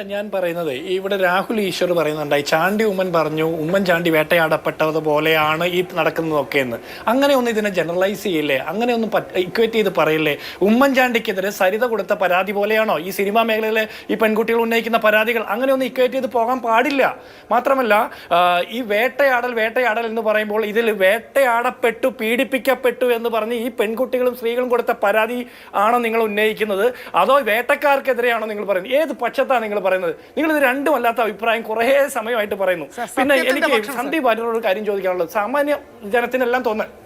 അല്ല ഞാൻ പറയുന്നത് ഇവിടെ രാഹുൽ ഈശ്വർ പറയുന്നുണ്ടായി ചാണ്ടി ഉമ്മൻ പറഞ്ഞു ഉമ്മൻചാണ്ടി വേട്ടയാടപ്പെട്ടത് പോലെയാണ് ഈ നടക്കുന്നതൊക്കെ എന്ന് അങ്ങനെ ഒന്നും ഇതിനെ ജനറലൈസ് ചെയ്യില്ലേ? അങ്ങനെ ഒന്നും ഇക്വേറ്റ് ചെയ്ത് പറയില്ലേ? ഉമ്മൻചാണ്ടിക്കെതിരെ സരിത കൊടുത്ത പരാതി പോലെയാണോ? ഈ സിനിമാ മേഖലയിലെ ഈ പെൺകുട്ടികൾ ഉന്നയിക്കുന്ന പരാതികൾ അങ്ങനെ ഒന്നും ഇക്വേറ്റ് ചെയ്ത് പോകാൻ പാടില്ല. മാത്രമല്ല ഈ വേട്ടയാടൽ വേട്ടയാടൽ എന്ന് പറയുമ്പോൾ ഇതിൽ വേട്ടയാടപ്പെട്ടു പീഡിപ്പിക്കപ്പെട്ടു എന്ന് പറഞ്ഞ് ഈ പെൺകുട്ടികളും സ്ത്രീകളും കൊടുത്ത പരാതി ആണോ നിങ്ങൾ ഉന്നയിക്കുന്നത്? അതോ വേട്ടക്കാർക്കെതിരെയാണോ നിങ്ങൾ പറയുന്നത്? ഏത് പക്ഷത്താണ് നിങ്ങൾ പറയുന്നത്. നിങ്ങൾ ഇത് രണ്ടും അല്ലാത്ത അഭിപ്രായം കുറേ സമയമായിട്ട് പറയുന്നു. പിന്നെ എനിക്ക് സന്ദീപ് വാര്യരോട് കാര്യം ചോദിക്കാനുള്ളത്. സാമാന്യ ജനത്തിനെല്ലാം തോന്നുന്നത്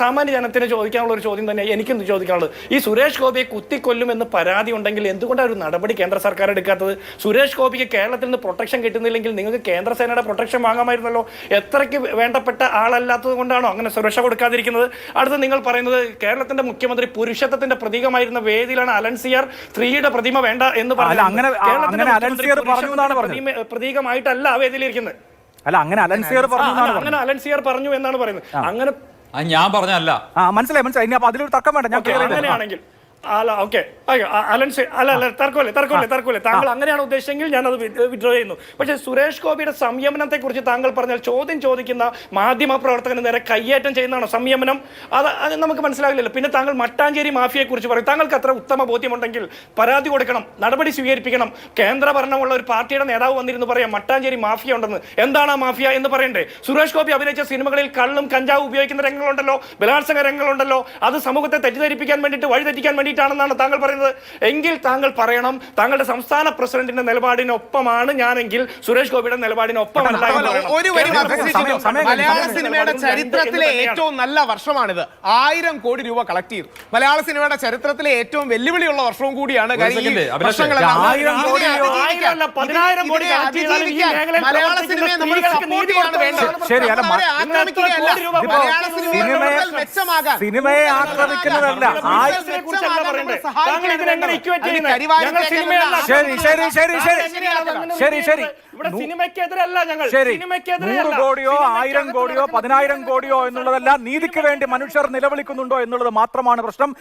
സാമാന്യ ജനത്തിന് ചോദിക്കാനുള്ള ഒരു ചോദ്യം തന്നെ എനിക്കും ചോദിക്കാനുള്ളത്. ഈ സുരേഷ് ഗോപിയെ കുത്തിക്കൊല്ലും എന്ന് പരാതി ഉണ്ടെങ്കിൽ എന്തുകൊണ്ടാണ് ഒരു നടപടി കേന്ദ്ര സർക്കാർ എടുക്കാത്തത്? സുരേഷ് ഗോപിക്ക് കേരളത്തിൽ നിന്ന് പ്രൊട്ടക്ഷൻ കിട്ടുന്നില്ലെങ്കിൽ നിങ്ങൾക്ക് കേന്ദ്രസേനയുടെ പ്രൊട്ടക്ഷൻ വാങ്ങാമായിരുന്നല്ലോ? എത്രയ്ക്ക് വേണ്ടപ്പെട്ട ആളല്ലാത്തത് കൊണ്ടാണോ അങ്ങനെ സുരക്ഷ കൊടുക്കാതിരിക്കുന്നത്? അടുത്ത് നിങ്ങൾ പറയുന്നത് കേരളത്തിന്റെ മുഖ്യമന്ത്രി പുരുഷത്വത്തിന്റെ പ്രതീകമായിരുന്ന വേദിയിലാണ് അലൻസിയർ സ്ത്രീയുടെ പ്രതിമ വേണ്ട എന്ന് പറഞ്ഞു പ്രതീകമായിട്ടല്ല ആ വേദിയിലിരിക്കുന്നത്. അല്ല അങ്ങനെ അലൻസിയർ പറഞ്ഞു അങ്ങനെ അലൻസിയർ പറഞ്ഞു എന്നാണ് പറയുന്നത്. അങ്ങനെ അത് ഞാൻ പറഞ്ഞല്ല ആ മനസ്സിലായി മനസ്സിലായി. ഇനി അപ്പൊ അതിലൊരു തർക്കം വേണ്ട. ഞാൻ ഓക്കെ clear ചെയ്തു. അങ്ങനെയാണെങ്കിൽ അല്ല ഓക്കെ അയ്യോ അലൻ അല്ല അല്ല തർക്കമല്ലേ തർക്കമല്ലേ തർക്കമല്ലേ. താങ്കൾ അങ്ങനെയാണ് ഉദ്ദേശിച്ചെങ്കിൽ ഞാൻ അത് വിഡ്രോ ചെയ്യുന്നു. പക്ഷേ സുരേഷ് ഗോപിയുടെ സംയമനത്തെ കുറിച്ച് താങ്കൾ പറഞ്ഞാൽ ചോദ്യം ചോദിക്കുന്ന മാധ്യമ പ്രവർത്തകന് നേരെ കയ്യേറ്റം ചെയ്യുന്നതാണോ സംയമനം? അത് അത് നമുക്ക് മനസ്സിലാകില്ലല്ലോ പിന്നെ താങ്കൾ മട്ടാഞ്ചേരി മാഫിയെ കുറിച്ച് പറയും. താങ്കൾക്ക് അത്ര ഉത്തമ ബോധ്യമുണ്ടെങ്കിൽ പരാതി കൊടുക്കണം നടപടി സ്വീകരിപ്പിക്കണം. കേന്ദ്ര ഭരണമുള്ള ഒരു പാർട്ടിയുടെ നേതാവ് വന്നിരുന്നു പറയാം മട്ടാഞ്ചേരി മാഫിയ ഉണ്ടെന്ന്. എന്താണ് ആ മാഫിയ എന്ന് പറയണ്ടേ? സുരേഷ് ഗോപി അഭിനയിച്ച സിനിമകളിൽ കള്ളും കഞ്ചാവും ഉപയോഗിക്കുന്ന രംഗങ്ങളുണ്ടല്ലോ ബലാത്സംഗ രംഗങ്ങളുണ്ടല്ലോ. അത് സമൂഹത്തെ തെറ്റിദ്ധരിപ്പിക്കാൻ വേണ്ടിയിട്ട് വഴിതെറ്റിക്കാൻ വേണ്ടിയിട്ടാണെന്നാണ് താങ്കൾ പറയുന്നത്. എങ്കിൽ താങ്കൾ പറയണം താങ്കളുടെ സംസ്ഥാന പ്രസിഡന്റിന്റെ നിലപാടിനൊപ്പമാണ് ഞാനെങ്കിൽ സുരേഷ് ഗോപിയുടെ നിലപാടിനൊപ്പമല്ല എന്ന് ഒരു മലയാള സിനിമയുടെ ചരിത്രത്തിലെ ഏറ്റവും നല്ല വർഷമാണിത്. ആയിരം കോടി രൂപ കളക്ട് ചെയ്തു. മലയാള സിനിമയുടെ ചരിത്രത്തിലെ ഏറ്റവും വെല്ലുവിളിയുള്ള വർഷവും കൂടിയാണ് മലയാള സിനിമയെ നമ്മൾ സപ്പോർട്ട് ചെയ്യാണ് വേണ്ടത്. മലയാള സിനിമയെ സിനിമയെ- സിനിമയെ ആക്രമിക്കുന്നതല്ല. ശരി, ശരി, ശരി, ശരി. ശരി, ശരി. ശരി. നൂറ് കോടിയോ ആയിരം കോടിയോ പതിനായിരം കോടിയോ എന്നുള്ളതല്ല. നീതിക്ക് വേണ്ടി മനുഷ്യർ നിലവിളിക്കുന്നുണ്ടോ എന്നുള്ളത് മാത്രമാണ് പ്രശ്നം.